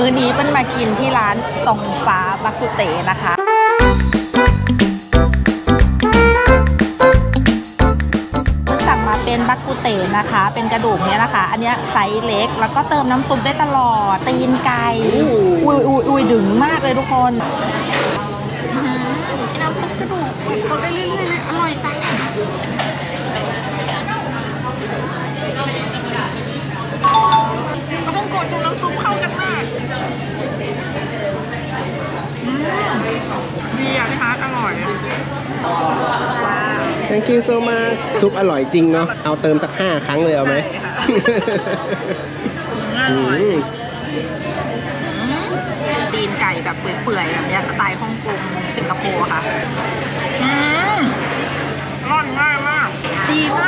มื้อนี้เป็นมากินที่ร้านทรงฟ้าบักกุเตนะคะสั่งมาเป็นบักกุเตนะคะ เป็นกระดูกเนี้ยนะคะ อันเนี้ยไซส์เล็ก แล้วก็เติมน้ำซุปได้ตลอด ตีนไก่ อุ้ยอุ้ยอุ้ยดึงมากเลยทุกคนน้ำซุปกระดูกสดได้เรื่อย ดีอะพี่ฮาร์ดอร่อย thank you so much ซุปอร่อยจริงเนาะเอาเติมสักห้าครั้งเลยเอาไหมอร่อยอืมตีนไก่แบบเปื่อยๆแบบเนี้ยสไตล์ฮ่องกงสิงคโปร์ค่ะ อืมร่อนง่ายมาก ดีมากเลยแต่หนังเขาหอมมาก